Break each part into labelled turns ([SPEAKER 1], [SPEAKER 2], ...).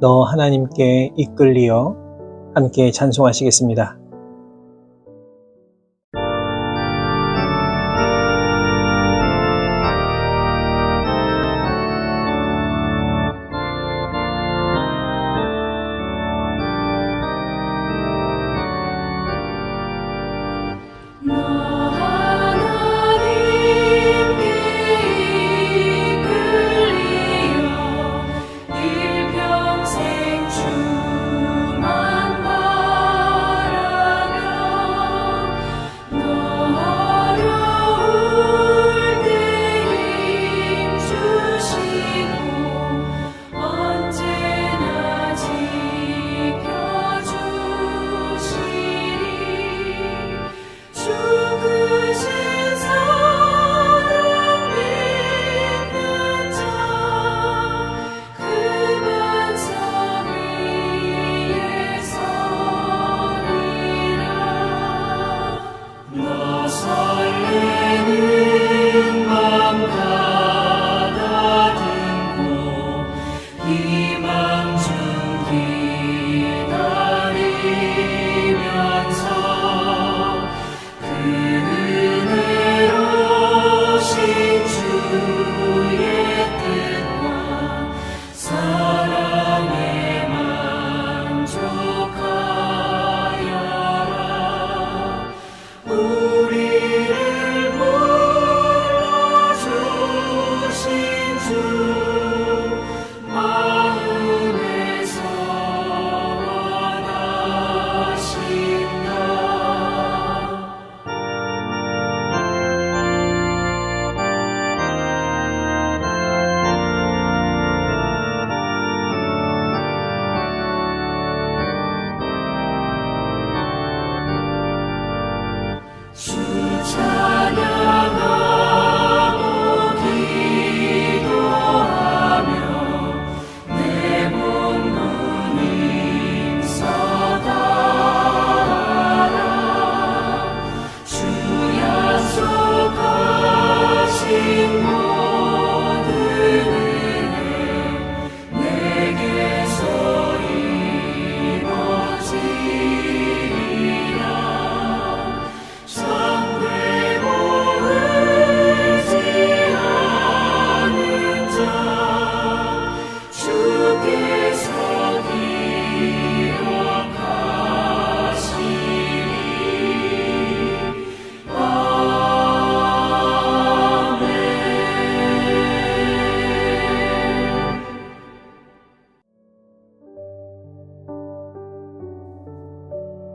[SPEAKER 1] 너 하나님께 이끌리어 함께 찬송하시겠습니다.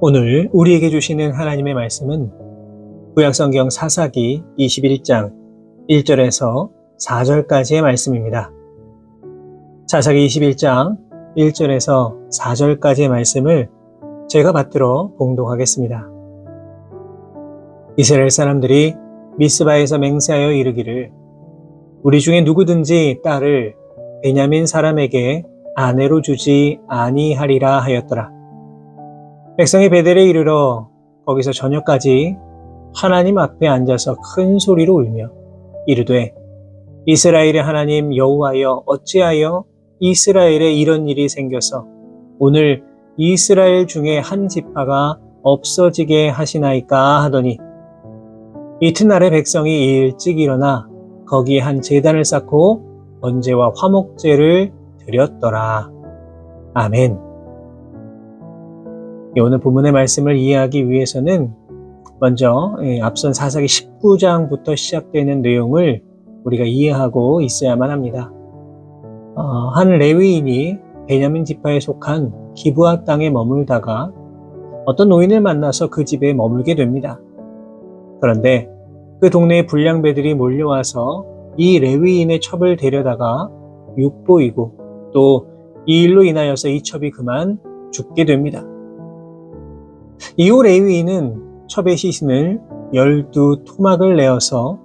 [SPEAKER 1] 오늘 우리에게 주시는 하나님의 말씀은 구약성경 사사기 21장 1절에서 4절까지의 말씀입니다. 사사기 21장 1절에서 4절까지의 말씀을 제가 받들어 봉독하겠습니다. 이스라엘 사람들이 미스바에서 맹세하여 이르기를 우리 중에 누구든지 딸을 베냐민 사람에게 아내로 주지 아니하리라 하였더라. 백성이 베델에 이르러 거기서 저녁까지 하나님 앞에 앉아서 큰 소리로 울며 이르되 이스라엘의 하나님 여호와여 어찌하여 이스라엘에 이런 일이 생겨서 오늘 이스라엘 중에 한 지파가 없어지게 하시나이까 하더니 이튿날에 백성이 일찍 일어나 거기에 한 제단을 쌓고 번제와 화목제를 드렸더라. 아멘. 예, 오늘 본문의 말씀을 이해하기 위해서는 먼저 예, 앞선 사사기 19장부터 시작되는 내용을 우리가 이해하고 있어야만 합니다. 어, 한 레위인이 베냐민 지파에 속한 기브아 땅에 머물다가 어떤 노인을 만나서 그 집에 머물게 됩니다. 그런데 그 동네에 불량배들이 몰려와서 이 레위인의 첩을 데려다가 육보이고 또 이 일로 인하여서 이 첩이 그만 죽게 됩니다. 이후 레위인은 첩의 시신을 열두 토막을 내어서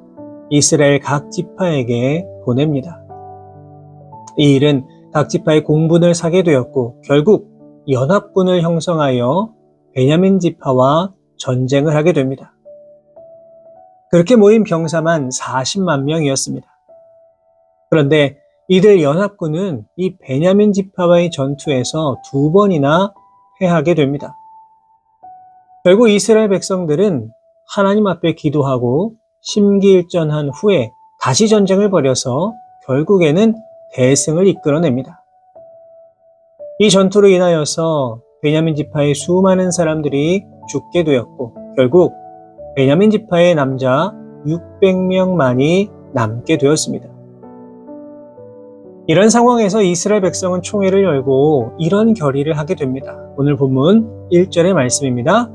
[SPEAKER 1] 이스라엘 각 지파에게 보냅니다. 이 일은 각 지파의 공분을 사게 되었고 결국 연합군을 형성하여 베냐민 지파와 전쟁을 하게 됩니다. 그렇게 모인 병사만 40만 명이었습니다. 그런데 이들 연합군은 이 베냐민 지파와의 전투에서 두 번이나 패하게 됩니다. 결국 이스라엘 백성들은 하나님 앞에 기도하고 심기일전한 후에 다시 전쟁을 벌여서 결국에는 대승을 이끌어냅니다. 이 전투로 인하여서 베냐민 지파의 수많은 사람들이 죽게 되었고 결국 베냐민 지파의 남자 600명만이 남게 되었습니다. 이런 상황에서 이스라엘 백성은 총회를 열고 이런 결의를 하게 됩니다. 오늘 본문 1절의 말씀입니다.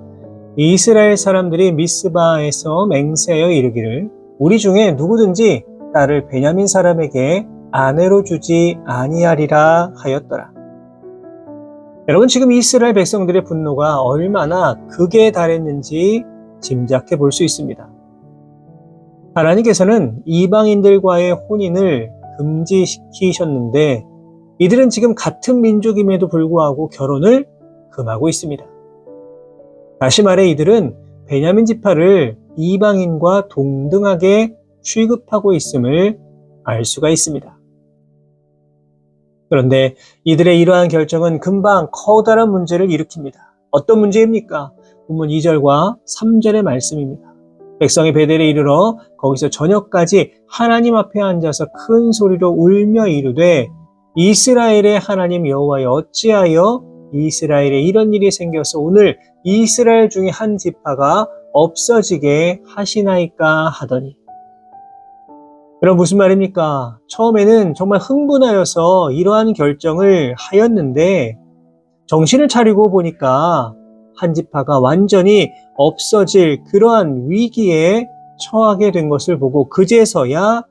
[SPEAKER 1] 이스라엘 사람들이 미스바에서 맹세하여 이르기를 우리 중에 누구든지 딸을 베냐민 사람에게 아내로 주지 아니하리라 하였더라. 여러분 지금 이스라엘 백성들의 분노가 얼마나 극에 달했는지 짐작해 볼 수 있습니다. 하나님께서는 이방인들과의 혼인을 금지시키셨는데 이들은 지금 같은 민족임에도 불구하고 결혼을 금하고 있습니다. 다시 말해 이들은 베냐민 지파를 이방인과 동등하게 취급하고 있음을 알 수가 있습니다. 그런데 이들의 이러한 결정은 금방 커다란 문제를 일으킵니다. 어떤 문제입니까? 본문 2절과 3절의 말씀입니다. 백성이 베델에 이르러 거기서 저녁까지 하나님 앞에 앉아서 큰 소리로 울며 이르되 이스라엘의 하나님 여호와여 어찌하여 이스라엘에 이런 일이 생겨서 오늘 이스라엘 중에 한 지파가 없어지게 하시나이까 하더니 그럼 무슨 말입니까? 처음에는 정말 흥분하여서 이러한 결정을 하였는데 정신을 차리고 보니까 한 지파가 완전히 없어질 그러한 위기에 처하게 된 것을 보고 그제서야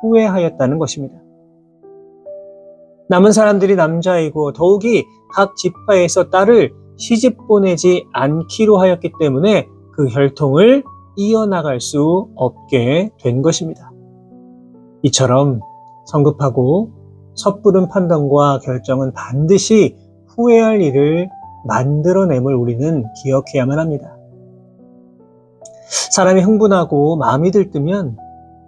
[SPEAKER 1] 후회하였다는 것입니다. 남은 사람들이 남자이고 더욱이 각 지파에서 딸을 시집 보내지 않기로 하였기 때문에 그 혈통을 이어나갈 수 없게 된 것입니다. 이처럼 성급하고 섣부른 판단과 결정은 반드시 후회할 일을 만들어냄을 우리는 기억해야만 합니다. 사람이 흥분하고 마음이 들뜨면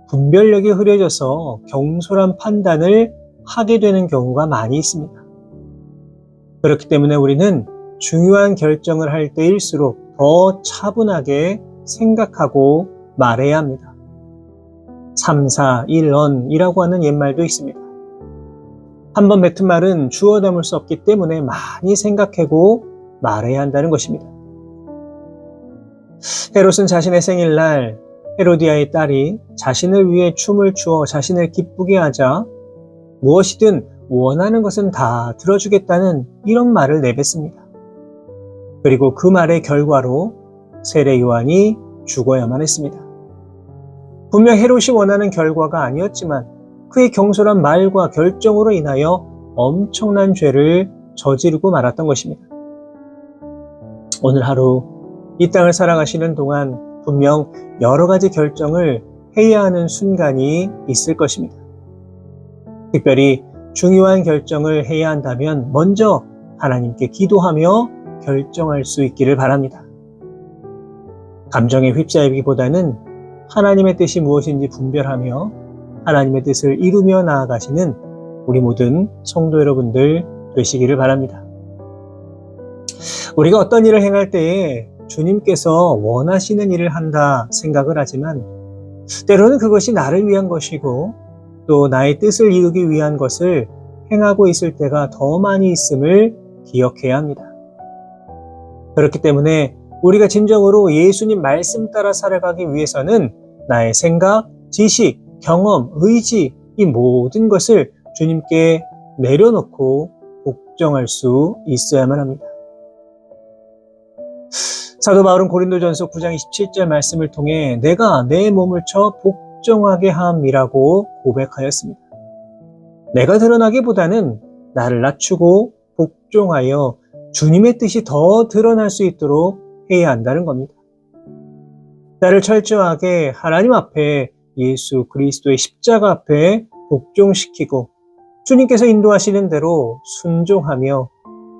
[SPEAKER 1] 분별력이 흐려져서 경솔한 판단을 하게 되는 경우가 많이 있습니다. 그렇기 때문에 우리는 중요한 결정을 할 때일수록 더 차분하게 생각하고 말해야 합니다. 3, 4, 1언이라고 하는 옛말도 있습니다. 한 번 뱉은 말은 주워 담을 수 없기 때문에 많이 생각하고 말해야 한다는 것입니다. 헤롯은 자신의 생일날 헤로디아의 딸이 자신을 위해 춤을 추어 자신을 기쁘게 하자 무엇이든 원하는 것은 다 들어주겠다는 이런 말을 내뱉습니다. 그리고 그 말의 결과로 세례 요한이 죽어야만 했습니다. 분명 헤롯이 원하는 결과가 아니었지만 그의 경솔한 말과 결정으로 인하여 엄청난 죄를 저지르고 말았던 것입니다. 오늘 하루 이 땅을 살아가시는 동안 분명 여러 가지 결정을 해야 하는 순간이 있을 것입니다. 특별히 중요한 결정을 해야 한다면 먼저 하나님께 기도하며 결정할 수 있기를 바랍니다. 감정에 휩싸이기보다는 하나님의 뜻이 무엇인지 분별하며 하나님의 뜻을 이루며 나아가시는 우리 모든 성도 여러분들 되시기를 바랍니다. 우리가 어떤 일을 행할 때에 주님께서 원하시는 일을 한다 생각을 하지만 때로는 그것이 나를 위한 것이고 또 나의 뜻을 이루기 위한 것을 행하고 있을 때가 더 많이 있음을 기억해야 합니다. 그렇기 때문에 우리가 진정으로 예수님 말씀 따라 살아가기 위해서는 나의 생각, 지식, 경험, 의지, 이 모든 것을 주님께 내려놓고 복종할 수 있어야만 합니다. 사도 바울은 고린도전서 9장 27절 말씀을 통해 내가 내 몸을 쳐 복종하게 함이라고 고백하였습니다. 내가 드러나기보다는 나를 낮추고 복종하여 주님의 뜻이 더 드러날 수 있도록 해야 한다는 겁니다. 나를 철저하게 하나님 앞에 예수 그리스도의 십자가 앞에 복종시키고 주님께서 인도하시는 대로 순종하며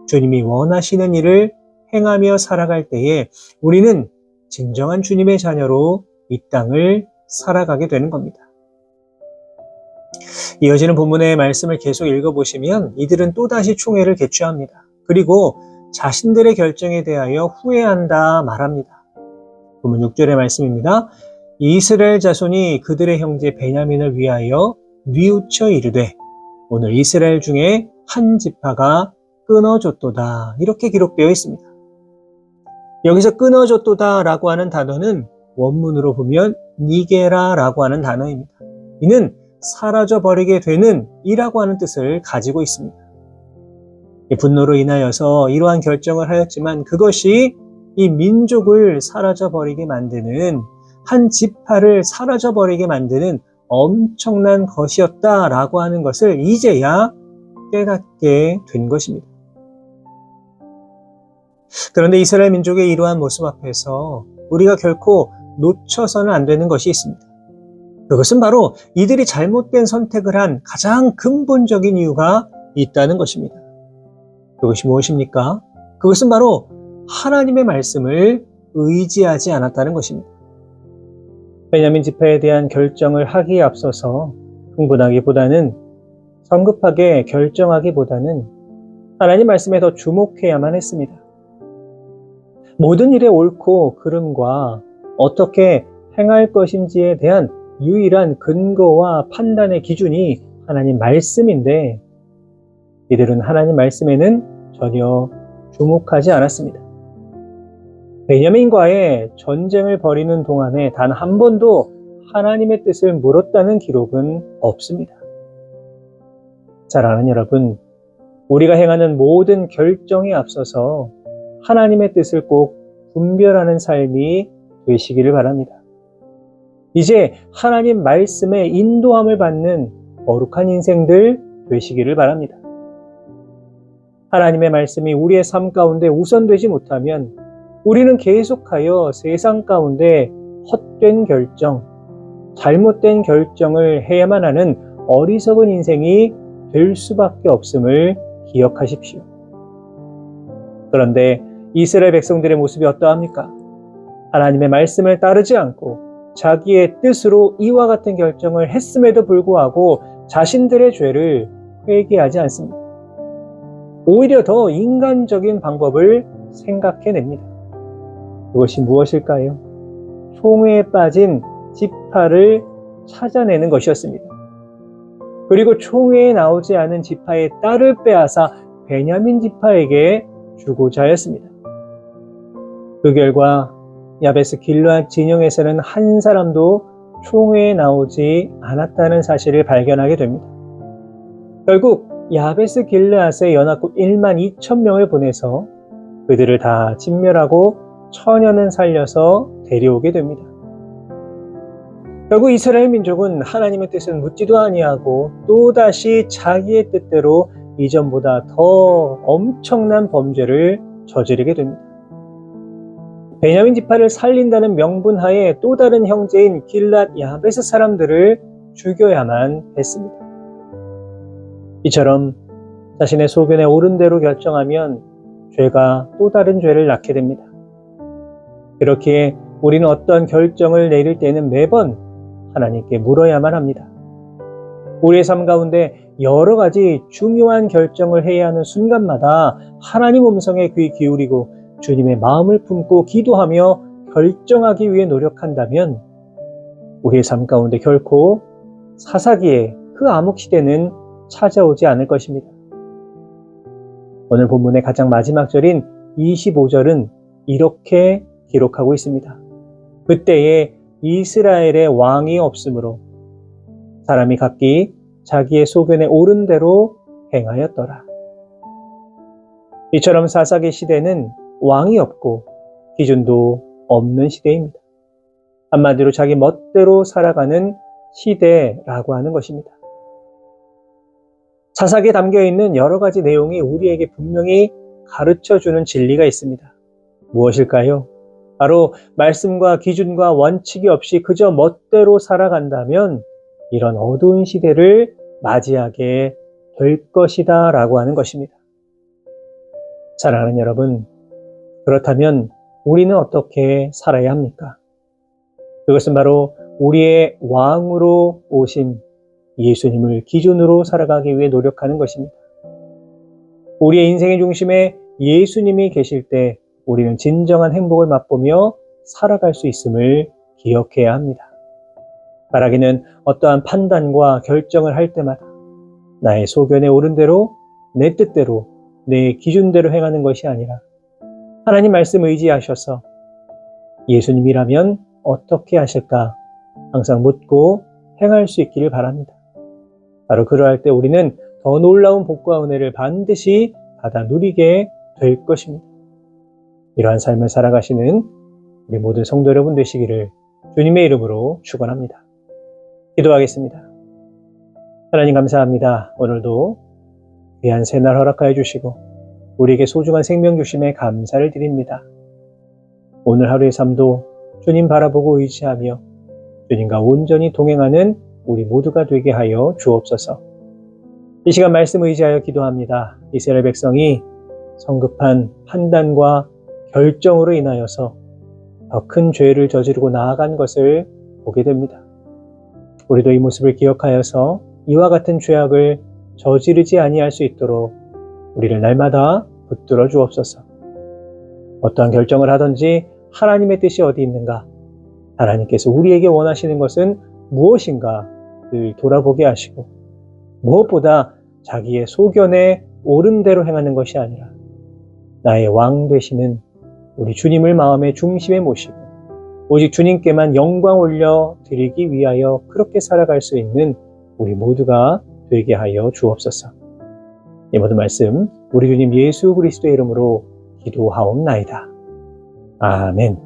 [SPEAKER 1] 주님이 원하시는 일을 행하며 살아갈 때에 우리는 진정한 주님의 자녀로 이 땅을 살아가게 되는 겁니다. 이어지는 본문의 말씀을 계속 읽어보시면 이들은 또다시 총회를 개최합니다. 그리고 자신들의 결정에 대하여 후회한다 말합니다. 본문 6절의 말씀입니다. 이스라엘 자손이 그들의 형제 베냐민을 위하여 뉘우쳐 이르되 오늘 이스라엘 중에 한 지파가 끊어졌도다 이렇게 기록되어 있습니다. 여기서 끊어졌도다 라고 하는 단어는 원문으로 보면 니게라라고 하는 단어입니다. 이는 사라져 버리게 되는 이라고 하는 뜻을 가지고 있습니다. 이 분노로 인하여서 이러한 결정을 하였지만 그것이 이 민족을 사라져 버리게 만드는 한 지파를 사라져 버리게 만드는 엄청난 것이었다라고 하는 것을 이제야 깨닫게 된 것입니다. 그런데 이스라엘 민족의 이러한 모습 앞에서 우리가 결코 놓쳐서는 안 되는 것이 있습니다. 그것은 바로 이들이 잘못된 선택을 한 가장 근본적인 이유가 있다는 것입니다. 그것이 무엇입니까? 그것은 바로 하나님의 말씀을 의지하지 않았다는 것입니다. 베냐민 집회에 대한 결정을 하기에 앞서서 흥분하기보다는 성급하게 결정하기보다는 하나님 말씀에 더 주목해야만 했습니다. 모든 일의 옳고 그름과 어떻게 행할 것인지에 대한 유일한 근거와 판단의 기준이 하나님 말씀인데 이들은 하나님 말씀에는 전혀 주목하지 않았습니다. 베냐민과의 전쟁을 벌이는 동안에 단 한 번도 하나님의 뜻을 물었다는 기록은 없습니다. 잘 아는 여러분, 우리가 행하는 모든 결정에 앞서서 하나님의 뜻을 꼭 분별하는 삶이 되시기를 바랍니다. 이제 하나님 말씀의 인도함을 받는 거룩한 인생들 되시기를 바랍니다. 하나님의 말씀이 우리의 삶 가운데 우선되지 못하면 우리는 계속하여 세상 가운데 헛된 결정, 잘못된 결정을 해야만 하는 어리석은 인생이 될 수밖에 없음을 기억하십시오. 그런데 이스라엘 백성들의 모습이 어떠합니까? 하나님의 말씀을 따르지 않고 자기의 뜻으로 이와 같은 결정을 했음에도 불구하고 자신들의 죄를 회개하지 않습니다. 오히려 더 인간적인 방법을 생각해냅니다. 그것이 무엇일까요? 총회에 빠진 지파를 찾아내는 것이었습니다. 그리고 총회에 나오지 않은 지파의 딸을 빼앗아 베냐민 지파에게 주고자 하였습니다. 그 결과 야베스 길르앗 진영에서는 한 사람도 총회에 나오지 않았다는 사실을 발견하게 됩니다. 결국 야베스 길르앗의 연합국 1만 2천 명을 보내서 그들을 다 진멸하고 천연은 살려서 데려오게 됩니다. 결국 이스라엘 민족은 하나님의 뜻을 묻지도 아니하고 또다시 자기의 뜻대로 이전보다 더 엄청난 범죄를 저지르게 됩니다. 베냐민 지파를 살린다는 명분 하에 또 다른 형제인 길랏 야베스 사람들을 죽여야만 했습니다. 이처럼 자신의 소견에 옳은 대로 결정하면 죄가 또 다른 죄를 낳게 됩니다. 그렇기에 우리는 어떤 결정을 내릴 때는 매번 하나님께 물어야만 합니다. 우리의 삶 가운데 여러 가지 중요한 결정을 해야 하는 순간마다 하나님 음성에 귀 기울이고 주님의 마음을 품고 기도하며 결정하기 위해 노력한다면 우리의 삶 가운데 결코 사사기에 그 암흑 시대는 찾아오지 않을 것입니다. 오늘 본문의 가장 마지막 절인 25절은 이렇게 기록하고 있습니다. 그때에 이스라엘의 왕이 없으므로 사람이 각기 자기의 소견에 옳은 대로 행하였더라. 이처럼 사사기 시대는 왕이 없고 기준도 없는 시대입니다. 한마디로 자기 멋대로 살아가는 시대라고 하는 것입니다. 사사기에 담겨 있는 여러 가지 내용이 우리에게 분명히 가르쳐 주는 진리가 있습니다. 무엇일까요? 바로 말씀과 기준과 원칙이 없이 그저 멋대로 살아간다면 이런 어두운 시대를 맞이하게 될 것이다 라고 하는 것입니다. 사랑하는 여러분, 그렇다면 우리는 어떻게 살아야 합니까? 그것은 바로 우리의 왕으로 오신 예수님을 기준으로 살아가기 위해 노력하는 것입니다. 우리의 인생의 중심에 예수님이 계실 때 우리는 진정한 행복을 맛보며 살아갈 수 있음을 기억해야 합니다. 말하기는 어떠한 판단과 결정을 할 때마다 나의 소견에 옳은 대로 내 뜻대로 내 기준대로 행하는 것이 아니라 하나님 말씀 의지하셔서 예수님이라면 어떻게 하실까 항상 묻고 행할 수 있기를 바랍니다. 바로 그러할 때 우리는 더 놀라운 복과 은혜를 반드시 받아 누리게 될 것입니다. 이러한 삶을 살아가시는 우리 모든 성도 여러분 되시기를 주님의 이름으로 축원합니다. 기도하겠습니다. 하나님 감사합니다. 오늘도 귀한 새날 허락하여 주시고 우리에게 소중한 생명 주심에 감사를 드립니다. 오늘 하루의 삶도 주님 바라보고 의지하며 주님과 온전히 동행하는 우리 모두가 되게 하여 주옵소서. 이 시간 말씀 의지하여 기도합니다. 이스라엘 백성이 성급한 판단과 결정으로 인하여서 더 큰 죄를 저지르고 나아간 것을 보게 됩니다. 우리도 이 모습을 기억하여서 이와 같은 죄악을 저지르지 아니할 수 있도록 우리를 날마다 붙들어 주옵소서. 어떠한 결정을 하든지 하나님의 뜻이 어디 있는가? 하나님께서 우리에게 원하시는 것은 무엇인가 늘 돌아보게 하시고 무엇보다 자기의 소견에 옳은 대로 행하는 것이 아니라 나의 왕 되시는 우리 주님을 마음의 중심에 모시고 오직 주님께만 영광 올려 드리기 위하여 그렇게 살아갈 수 있는 우리 모두가 되게 하여 주옵소서. 이 모든 말씀 우리 주님 예수 그리스도의 이름으로 기도하옵나이다. 아멘.